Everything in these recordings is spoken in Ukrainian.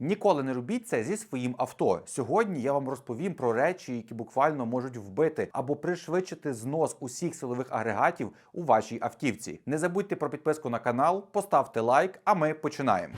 Ніколи не робіть це зі своїм авто. Сьогодні я вам розповім про речі, які буквально можуть вбити або пришвидшити знос усіх силових агрегатів у вашій автівці. Не забудьте про підписку на канал, поставте лайк, а ми починаємо.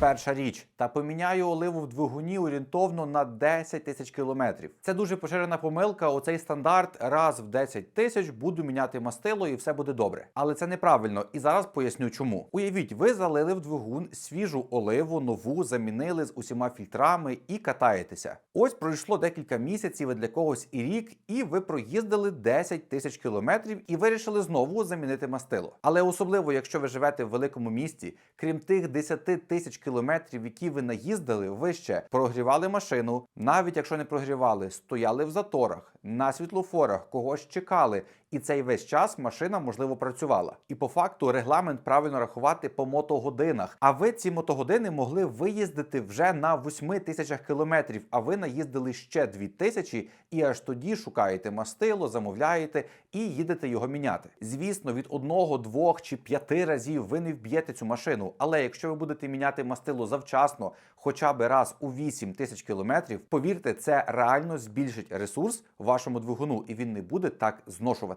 Перша річ, та поміняю оливу в двигуні орієнтовно на 10 тисяч кілометрів. Це дуже поширена помилка. Оцей стандарт раз в 10 тисяч буду міняти мастило і все буде добре. Але це неправильно, і зараз поясню чому. Уявіть, ви залили в двигун свіжу оливу, нову, замінили з усіма фільтрами і катаєтеся. Ось пройшло декілька місяців, для когось і рік, і ви проїздили 10 тисяч кілометрів і вирішили знову замінити мастило. Але особливо, якщо ви живете в великому місті, крім тих 10 тисяч кілометрів, які ви наїздили, ви ще прогрівали машину, навіть якщо не прогрівали, стояли в заторах, на світлофорах, когось чекали. І цей весь час машина можливо працювала. І по факту регламент правильно рахувати по мотогодинах. А ви ці мотогодини могли виїздити вже на 8 тисячах кілометрів, а ви наїздили ще 2 тисячі, і аж тоді шукаєте мастило, замовляєте і їдете його міняти. Звісно, від одного, двох чи п'яти разів ви не вб'єте цю машину. Але якщо ви будете міняти мастило завчасно, хоча б раз у 8 тисяч кілометрів, повірте, це реально збільшить ресурс вашому двигуну, і він не буде так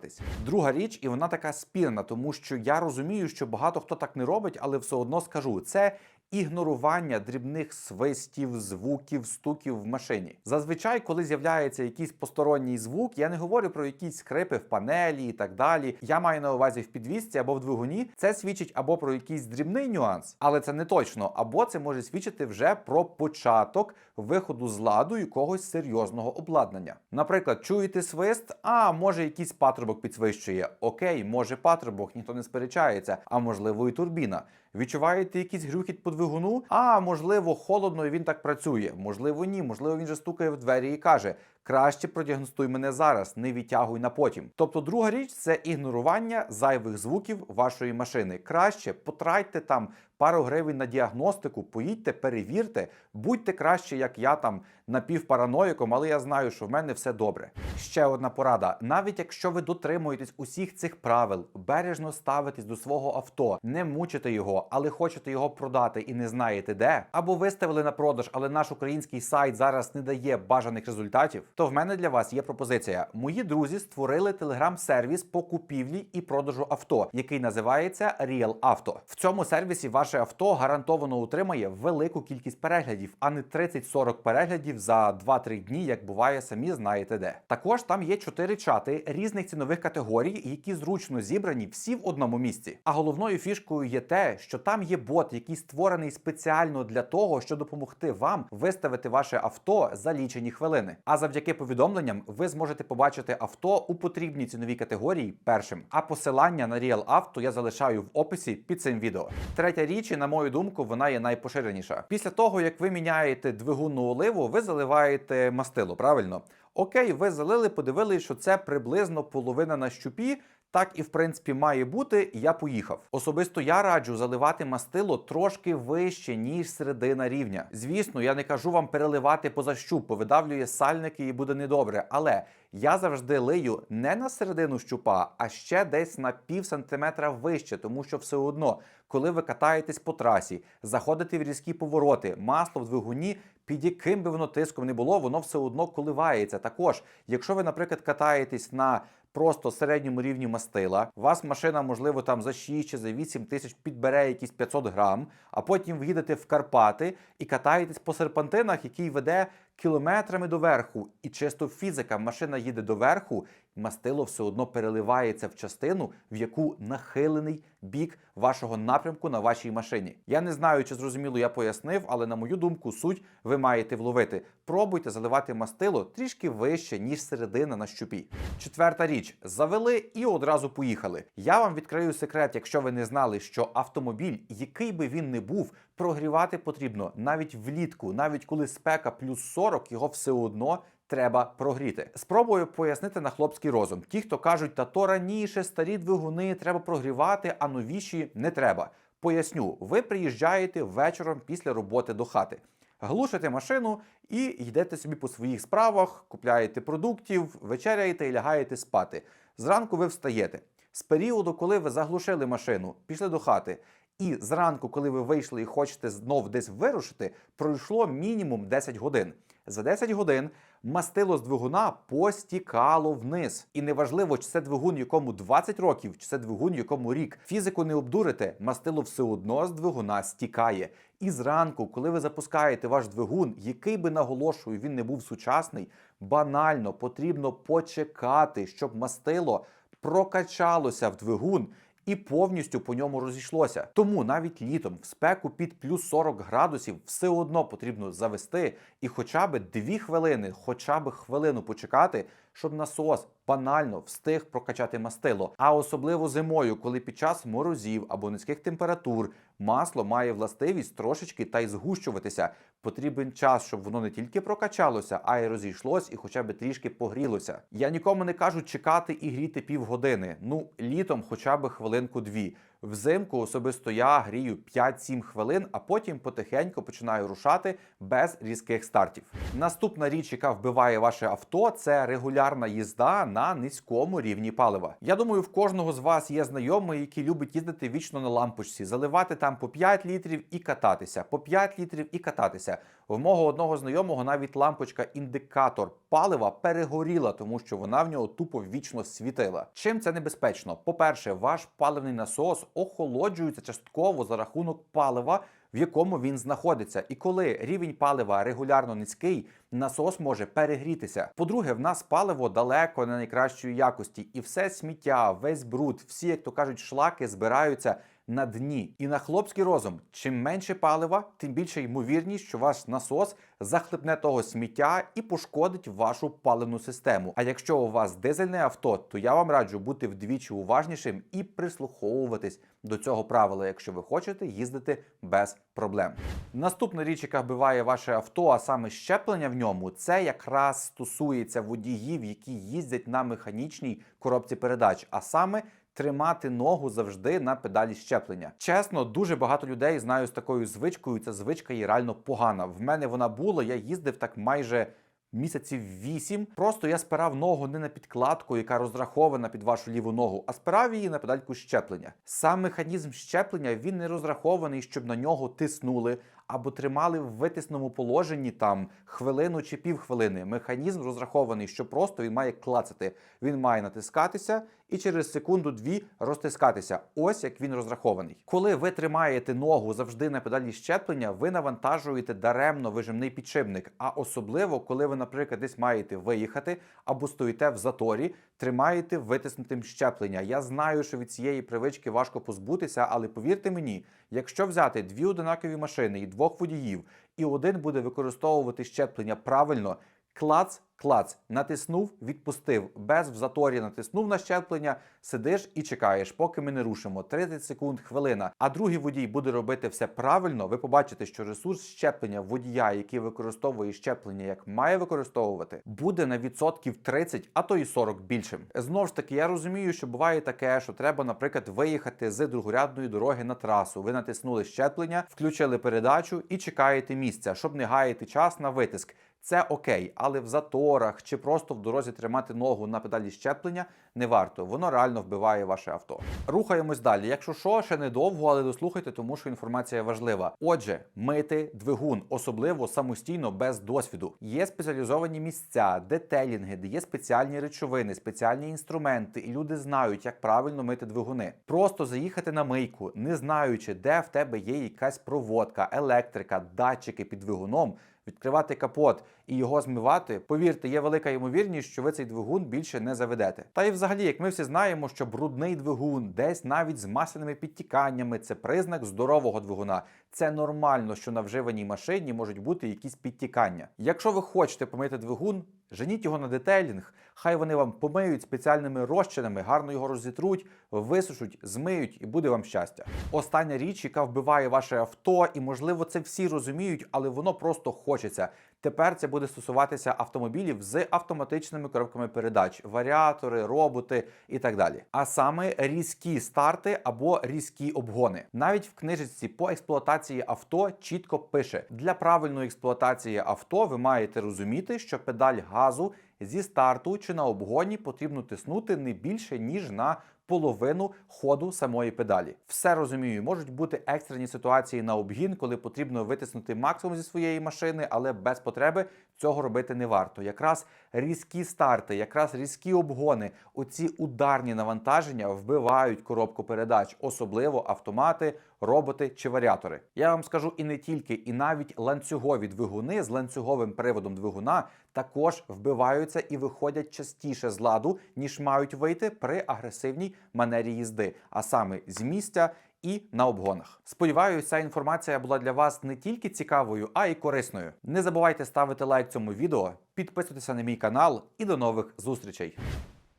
зношуватись. Друга річ, і вона така спірна, тому що я розумію, що багато хто так не робить, але все одно скажу це. Ігнорування дрібних свистів, звуків, стуків в машині. Зазвичай, коли з'являється якийсь посторонній звук, я не говорю про якісь скрипи в панелі і так далі. Я маю на увазі в підвісці або в двигуні. Це свідчить або про якийсь дрібний нюанс, але це не точно. Або це може свідчити вже про початок виходу з ладу якогось серйозного обладнання. Наприклад, чуєте свист, а може якийсь патрубок підсвищує. Окей, може патрубок, ніхто не сперечається, а можливо і турбіна. Відчуваєте якийсь грюкіт по двигуну? А можливо, холодно і він так працює. Можливо, ні. Можливо, він же стукає в двері і каже: краще продіагностуй мене зараз, не відтягуй на потім. Тобто, друга річ це ігнорування зайвих звуків вашої машини. Краще потратьте там пару гривень на діагностику, поїдьте, перевірте, будьте краще, як я там напівпараноїком, але я знаю, що в мене все добре. Ще одна порада: навіть якщо ви дотримуєтесь усіх цих правил, бережно ставитесь до свого авто, не мучите його, але хочете його продати і не знаєте де, або виставили на продаж, але наш український сайт зараз не дає бажаних результатів, то в мене для вас є пропозиція. Мої друзі створили телеграм-сервіс по купівлі і продажу авто, який називається Real Auto. В цьому сервісі ваше авто гарантовано утримає велику кількість переглядів, а не 30-40 переглядів за 2-3 дні, як буває, самі знаєте де. Також там є 4 чати різних цінових категорій, які зручно зібрані всі в одному місці. А головною фішкою є те, що там є бот, який створений спеціально для того, щоб допомогти вам виставити ваше авто за лічені хвилини. А завдяки повідомленням ви зможете побачити авто у потрібній ціновій категорії першим. А посилання на Real Auto я залишаю в описі під цим відео. Третя річ, і, на мою думку, вона є найпоширеніша. Після того, як ви міняєте двигунну оливу, ви заливаєте мастило, правильно? Окей, ви залили, подивилися, що це приблизно половина на щупі. Так і в принципі має бути. Я поїхав. Особисто я раджу заливати мастило трошки вище, ніж середина рівня. Звісно, я не кажу вам переливати поза щуп, повидавлює сальники і буде недобре. Але я завжди лию не на середину щупа, а ще десь на пів сантиметра вище, тому що все одно, коли ви катаєтесь по трасі, заходите в різкі повороти, масло в двигуні. Під яким би воно тиском не було, воно все одно коливається. Також, якщо ви, наприклад, катаєтесь на просто середньому рівні мастила, вас машина, можливо, там за 6 чи за 8 тисяч підбере якісь 500 грам, а потім в'їдете в Карпати і катаєтесь по серпантинах, який веде кілометрами доверху. І чисто фізика, машина їде доверху, мастило все одно переливається в частину, в яку нахилений бік вашого напрямку на вашій машині. Я не знаю, чи зрозуміло я пояснив, але на мою думку, суть ви маєте вловити. Пробуйте заливати мастило трішки вище, ніж середина на щупі. Четверта річ: завели і одразу поїхали. Я вам відкрию секрет, якщо ви не знали, що автомобіль, який би він не був, прогрівати потрібно навіть влітку, навіть коли спека плюс 40, його все одно. Треба прогріти. Спробую пояснити на хлопський розум. Ті, хто кажуть, та то раніше старі двигуни треба прогрівати, а новіші не треба. Поясню, ви приїжджаєте вечором після роботи до хати, глушите машину і йдете собі по своїх справах, купляєте продуктів, вечеряєте і лягаєте спати. Зранку ви встаєте. З періоду, коли ви заглушили машину, пішли до хати, і зранку, коли ви вийшли і хочете знов десь вирушити, пройшло мінімум 10 годин. За 10 годин мастило з двигуна постікало вниз. І неважливо, чи це двигун, якому 20 років, чи це двигун, якому рік. Фізику не обдурите, мастило все одно з двигуна стікає. І зранку, коли ви запускаєте ваш двигун, який би наголошую, він не був сучасний, банально потрібно почекати, щоб мастило прокачалося в двигун. І повністю по ньому розійшлося. Тому навіть літом в спеку під плюс 40 градусів все одно потрібно завести і хоча б 2 хвилини, хоча б хвилину почекати, щоб насос банально встиг прокачати мастило. А особливо зимою, коли під час морозів або низьких температур масло має властивість трошечки та й згущуватися. Потрібен час, щоб воно не тільки прокачалося, а й розійшлось і хоча б трішки погрілося. Я нікому не кажу чекати і гріти півгодини. Ну, літом хоча б хвилинку-дві. Взимку особисто я грію 5-7 хвилин, а потім потихеньку починаю рушати без різких стартів. Наступна річ, яка вбиває ваше авто, це регулярна їзда на низькому рівні палива. Я думаю, в кожного з вас є знайомий, який любить їздити вічно на лампочці, заливати там по 5 літрів і кататися, по 5 літрів і кататися. В мого одного знайомого навіть лампочка індикатор палива перегоріла, тому що вона в нього тупо вічно світила. Чим це небезпечно? По-перше, ваш паливний насос охолоджується частково за рахунок палива. В якому він знаходиться, і коли рівень палива регулярно низький, насос може перегрітися. По-друге, в нас паливо далеко не найкращої якості, і все сміття, весь бруд, всі, як то кажуть, шлаки збираються на дні. І на хлопський розум, чим менше палива, тим більше ймовірність, що ваш насос захлипне того сміття і пошкодить вашу паливну систему. А якщо у вас дизельне авто, то я вам раджу бути вдвічі уважнішим і прислуховуватись до цього правила, якщо ви хочете їздити без проблем. Наступна річ, яка вбиває ваше авто, а саме щеплення в ньому, це якраз стосується водіїв, які їздять на механічній коробці передач, а саме тримати ногу завжди на педалі щеплення. Чесно, дуже багато людей знаю з такою звичкою. Ця звичка є реально погана. В мене вона була. Я їздив так майже. Місяців вісім. Просто я спирав ногу не на підкладку, яка розрахована під вашу ліву ногу, а спирав її на педальку щеплення. Сам механізм щеплення він не розрахований, щоб на нього тиснули або тримали в витисному положенні там хвилину чи півхвилини. Механізм розрахований, що просто він має клацати. Він має натискатися і через секунду-дві розтискатися. Ось як він розрахований. Коли ви тримаєте ногу завжди на педалі щеплення, ви навантажуєте даремно вижимний підшипник. А особливо, коли ви, наприклад, десь маєте виїхати або стоїте в заторі, тримаєте витиснутим щеплення. Я знаю, що від цієї привички важко позбутися, але повірте мені, якщо взяти дві одинакові машини і двох водіїв, і один буде використовувати щеплення правильно. Клац, клац, натиснув, відпустив. Без в заторі натиснув на щеплення, сидиш і чекаєш, поки ми не рушимо. 30 секунд, хвилина. А другий водій буде робити все правильно. Ви побачите, що ресурс щеплення водія, який використовує щеплення, як має використовувати, буде на відсотків 30, а то і 40 більшим. Знову ж таки, я розумію, що буває таке, що треба, наприклад, виїхати з другорядної дороги на трасу. Ви натиснули щеплення, включили передачу і чекаєте місця, щоб не гаяти час на витиск. Це окей, але в заторах чи просто в дорозі тримати ногу на педалі щеплення не варто. Воно реально вбиває ваше авто. Рухаємось далі. Якщо що, ще недовго, але дослухайте, тому що інформація важлива. Отже, мити двигун, особливо самостійно без досвіду. Є спеціалізовані місця, детелінги, де є спеціальні речовини, спеціальні інструменти, і люди знають, як правильно мити двигуни. Просто заїхати на мийку, не знаючи, де в тебе є якась проводка, електрика, датчики під двигуном відкривати капот і його змивати, повірте, є велика ймовірність, що ви цей двигун більше не заведете. Та й взагалі, як ми всі знаємо, що брудний двигун, десь навіть з масляними підтіканнями, це признак здорового двигуна. Це нормально, що на вживаній машині можуть бути якісь підтікання. Якщо ви хочете помити двигун, женіть його на детейлінг, хай вони вам помиють спеціальними розчинами, гарно його розітруть, висушуть, змиють і буде вам щастя. Остання річ, яка вбиває ваше авто, і можливо це всі розуміють, але воно просто хочеться. Тепер це буде стосуватися автомобілів з автоматичними коробками передач, варіатори, роботи і так далі. А саме різкі старти або різкі обгони. Навіть в книжечці по експлуатації авто чітко пише: для правильної експлуатації авто ви маєте розуміти, що педаль газу зі старту чи на обгоні потрібно тиснути не більше ніж на половину ходу самої педалі. Все розумію, можуть бути екстрені ситуації на обгін, коли потрібно витиснути максимум зі своєї машини, але без потреби цього робити не варто. Якраз різкі старти, якраз різкі обгони, оці ударні навантаження вбивають коробку передач, особливо автомати, роботи чи варіатори. Я вам скажу і не тільки, і навіть ланцюгові двигуни з ланцюговим приводом двигуна також вбиваються і виходять частіше з ладу, ніж мають вийти при агресивній манері їзди, а саме з місця і на обгонах. Сподіваюся, ця інформація була для вас не тільки цікавою, а й корисною. Не забувайте ставити лайк цьому відео, підписуйтеся на мій канал і до нових зустрічей.